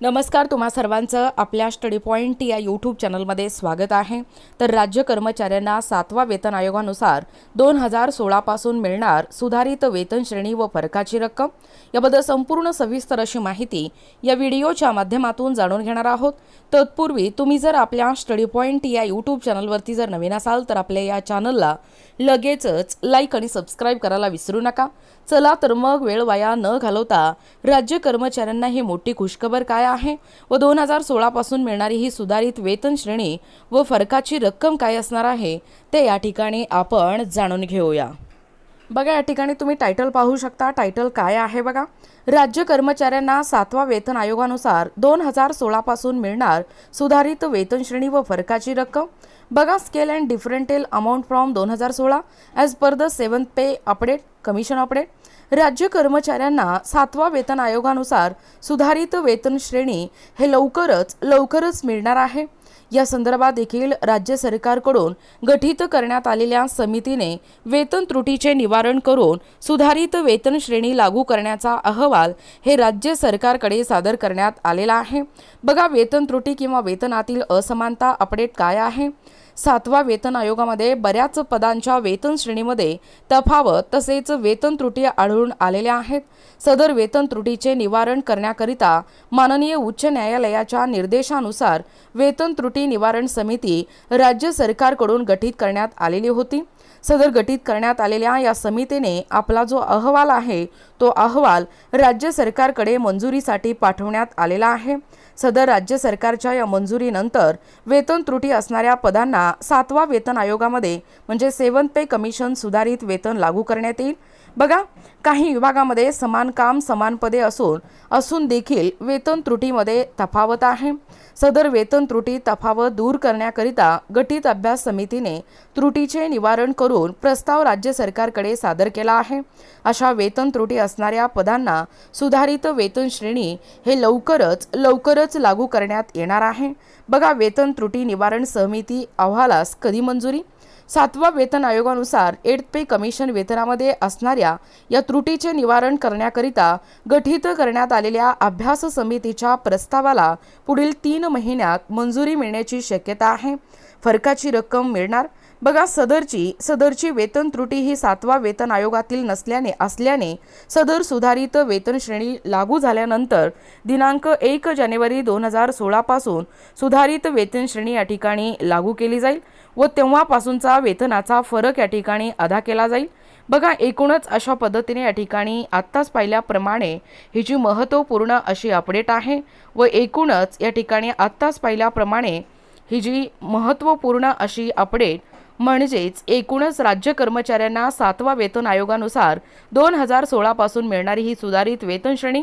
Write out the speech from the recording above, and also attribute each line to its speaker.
Speaker 1: नमस्कार तुम्हा सर्वांचं आपल्या स्टडी पॉईंट या यूट्यूब चॅनलमध्ये स्वागत आहे. तर राज्य कर्मचाऱ्यांना सातवा वेतन आयोगानुसार दोन हजार सोळापासून मिळणार सुधारित वेतन श्रेणी व फरकाची रक्कम. याबद्दल संपूर्ण सविस्तर अशी माहिती या व्हिडिओच्या माध्यमातून जाणून घेणार आहोत. तत्पूर्वी तुम्ही जर आपल्या स्टडी पॉईंट या यूट्यूब चॅनलवरती जर नवीन असाल तर आपल्या या चॅनलला लगेचच लाईक आणि सबस्क्राईब करायला विसरू नका. चला तर मग वेळ वाया न घालवता राज्य कर्मचाऱ्यांना ही मोठी खुशखबर काय आहे व दोन हजार सोळापासून मिळणारी ही सुधारित वेतन श्रेणी व फरकाची रक्कम काय असणार आहे ते या ठिकाणी आपण जाणून घेऊया. बघा या ठिकाणी तुम्ही टायटल पाहू शकता. टायटल काय आहे बघा? राज्य कर्मचाऱ्यांना सातवा वेतन आयोगानुसार दोन हजार सोळापासून मिळणार सुधारित वेतन श्रेणी व फरकाची रक्कम. बघा scale and differential amount from दोन हजार सोळा. As per the seventh pay update commission update राज्य कर्मचाऱ्यांना सातवा वेतन आयोगानुसार सुधारित वेतन श्रेणी हे लवकरच लवकरच मिळणार आहे. या संदर्भात देखील राज्य सरकारकडून गठीत करण्यात आलेल्या समितीने वेतन त्रुटीचे निवारण करून सुधारित वेतन श्रेणी लागू करण्याचा अहवाल हे राज्य सरकारकडे सादर करण्यात आलेला आहे. बघा वेतन त्रुटी किंवा वेतनातील असमानता अपडेट काय आहे? सातवा वेतन आयोगामध्ये बऱ्याच पदांच्या वेतन श्रेणीमध्ये तफावत तसेच वेतन त्रुटी आढळून आलेल्या आहेत. सदर वेतन त्रुटीचे निवारण करण्याकरिता माननीय उच्च न्यायालयाच्या निर्देशानुसार वेतन त्रुटी निवारण समिती राज्य सरकारकडून गठीत करण्यात आलेली होती. सदर गठीत करण्यात आलेल्या या समितीने आपला जो अहवाल आहे तो अहवाल राज्य सरकारकडे मंजुरीसाठी पाठवण्यात आलेला आहे. सदर राज्य सरकारच्या या मंजुरीनंतर वेतन त्रुटी असणाऱ्या पदांना सातवा वेतन आयोगामध्ये म्हणजे सेवन पे कमिशन सुधारित वेतन लागू करण्यात येईल. बघा काही विभागामध्ये समान काम समान पदे असून असून देखील वेतन त्रुटीमध्ये तफावत आहे. सदर वेतन त्रुटी तफावत दूर करण्याकरिता गठीत अभ्यास समितीने त्रुटीचे निवारण करून प्रस्ताव राज्य सरकारकडे सादर केला आहे. अशा वेतन त्रुटी असणाऱ्या पदांना सुधारित वेतन श्रेणी हे लवकरच लवकरच लागू करण्यात येणार आहे. बघा वेतन त्रुटी निवारण समिती अहवालास कधी मंजुरी? सातवा वेतन आयोगानुसार एड पे कमिशन वेतनामध्ये असणाऱ्या या त्रुटीचे निवारण करण्याकरिता गठीत करण्यात आलेल्या अभ्यास समितीच्या प्रस्तावाला पुढील तीन महिन्यात मंजुरी मिळण्याची शक्यता आहे. फरकाची रक्कम मिळणार. बघा सदरची सदरची वेतन त्रुटी ही सातवा वेतन आयोगातील नसल्याने असल्याने सदर सुधारित वेतन श्रेणी लागू झाल्यानंतर दिनांक एक जानेवारी दोन हजार सोळापासून सुधारित वेतन श्रेणी या ठिकाणी लागू केली जाईल व तेव्हापासूनचा वेतनाचा फरक या ठिकाणी अदा केला जाईल. बघा एकूणच अशा पद्धतीने या ठिकाणी आत्ताच पाहिल्याप्रमाणे ही जी महत्त्वपूर्ण अशी अपडेट आहे व एकूणच या ठिकाणी आत्ताच पाहिल्याप्रमाणे ही जी महत्त्वपूर्ण अशी अपडेट म्हणजेच एकूणच राज्य कर्मचाऱ्यांना सातवा वेतन आयोगानुसार दोन हजार सोळापासून मिळणारी ही सुधारित वेतनश्रेणी